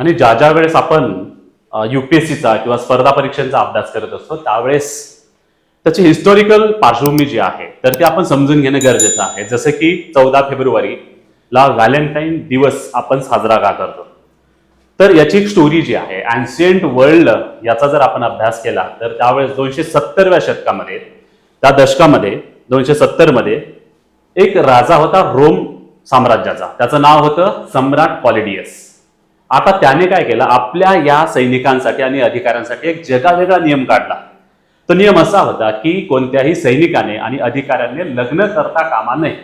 आणि ज्या ज्या वेळेस आपण युपीएससीचा किंवा स्पर्धा परीक्षांचा अभ्यास करत असतो त्यावेळेस त्याची हिस्टॉरिकल पार्श्वभूमी जी आहे तर ती आपण समजून घेणं गरजेचं आहे. जसं की चौदा फेब्रुवारीला व्हॅलेंटाईन दिवस आपण साजरा का करतो. तर याची एक स्टोरी जी आहे अँशियंट वर्ल्ड याचा जर आपण अभ्यास केला तर त्यावेळेस दोनशे सत्तरव्या शतकामध्ये त्या दशकामध्ये दोनशे सत्तरमध्ये एक राजा होता रोम साम्राज्याचा. त्याचं नाव होतं सम्राट पॉलिडियस आता त्याने काय केलं? आपल्या या सैनिकांसाठी आणि अधिकाऱ्यांसाठी एक जगावेगळा नियम काढला. तो नियम असा होता की कोणत्याही सैनिकाने आणि अधिकाऱ्याने लग्न करता कामा नये.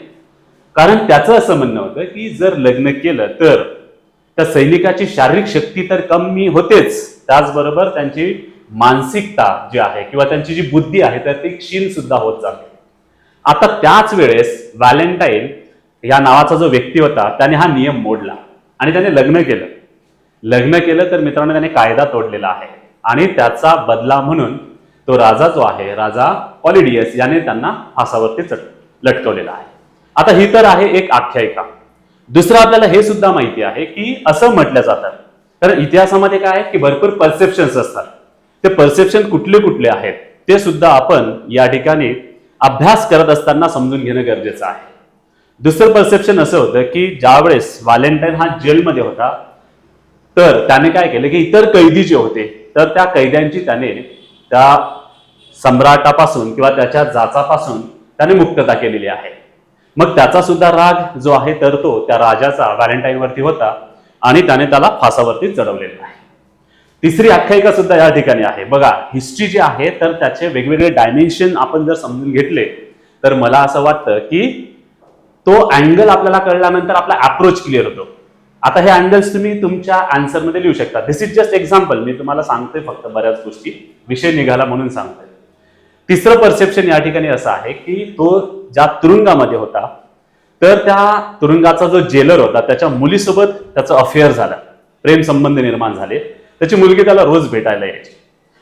कारण त्याचं असं म्हणणं होतं की जर लग्न केलं तर त्या सैनिकाची शारीरिक शक्ती तर कमी होतेच. त्याचबरोबर त्यांची मानसिकता जी आहे किंवा त्यांची जी बुद्धी आहे तर ती क्षीण सुद्धा होत जाते. आता त्याच वेळेस व्हॅलेंटाईन या नावाचा जो व्यक्ती होता त्याने हा नियम मोडला आणि त्याने लग्न केलं. लग्न केलं तर मित्रांनो त्याने कायदा तोडलेला आहे. आणि त्याचा बदला म्हणून तो राजा जो आहे राजा पॉलिडियस याने त्यांना फासावरती चट लटकवलेला आहे. आता ही तर आहे एक आख्यायिका. दुसरं आपल्याला हे सुद्धा माहिती आहे की असं म्हटलं जातं. तर इतिहासामध्ये काय आहे की भरपूर परसेप्शन्स असतात. ते परसेप्शन कुठले कुठले आहेत ते सुद्धा आपण या ठिकाणी अभ्यास करत असताना समजून घेणं गरजेचं आहे. दुसरं परसेप्शन असं होतं की ज्यावेळेस व्हॅलेंटाईन हा जेलमध्ये होता तर त्याने काय केलं की इतर कैदी जे होते तर त्या कैद्यांची त्याने त्या सम्राटापासून किंवा त्याच्या जाचापासून त्याने मुक्तता केलेली आहे. मग त्याचा सुद्धा राग जो आहे तर तो त्या राजाचा व्हॅलेंटाईनवरती होता आणि त्याने त्याला फासावरती चढवलेला आहे. तिसरी आख्यायिका सुद्धा या ठिकाणी आहे. बघा हिस्ट्री जी आहे तर त्याचे वेगवेगळे डायमेन्शन आपण जर समजून घेतले तर मला असं वाटतं की तो अँगल आपल्याला कळल्यानंतर आपला अप्रोच क्लिअर होतो. आता हे अँगल्स तुम्ही तुमच्या आन्सरमध्ये लिहू शकता. दिस इज जस्ट एक्झाम्पल मी तुम्हाला सांगतोय फक्त बऱ्याच गोष्टी. विषय निघाला म्हणून सांगतोय. तिसरं परसेप्शन या ठिकाणी असं आहे की तो ज्या तुरुंगामध्ये होता तर त्या तुरुंगाचा जो जेलर होता त्याच्या मुलीसोबत त्याचं अफेअर झालं. प्रेम संबंध निर्माण झाले. त्याची मुलगी त्याला रोज भेटायला यायची.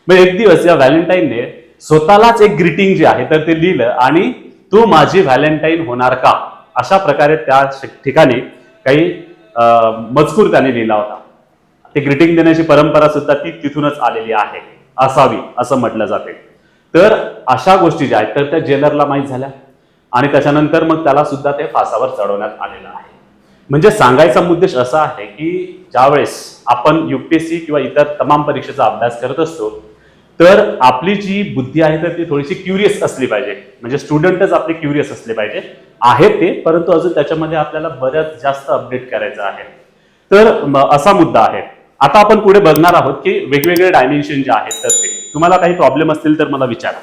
मग एक दिवस या व्हॅलेंटाईनने स्वतःलाच एक ग्रीटिंग जे आहे तर ते लिहिलं आणि तू माझी व्हॅलेंटाईन होणार का? अशा प्रकारे त्या ठिकाणी काही मजकूर त्याने लिहिला होता. ते ग्रीटिंग देण्याची परंपरा सुद्धा ती तिथूनच आलेली आहे असावी असं म्हटलं जाते. तर अशा गोष्टी ज्या आहेत तर त्या जेलरला माहीत झाल्या. आणि त्याच्यानंतर मग त्याला सुद्धा ते फासावर चढवण्यात आलेलं आहे. म्हणजे सांगायचा उद्देश असा आहे की ज्यावेळेस आपण युपीएससी किंवा इतर तमाम परीक्षेचा अभ्यास करत असतो तर आपली जी बुद्धी आहे तर ती थोडीशी क्युरियस असली पाहिजे. म्हणजे स्टुडंटच आपले क्युरियस असले पाहिजे. आहेत ते परंतु अजून त्याच्यामध्ये आपल्याला बऱ्याच जास्त अपडेट करायचं आहे. तर असा मुद्दा आहे. आता आपण पुढे बघणार आहोत की वेगवेगळे डायमेन्शन जे आहेत तर ते. तुम्हाला काही प्रॉब्लेम असतील तर मला विचारा.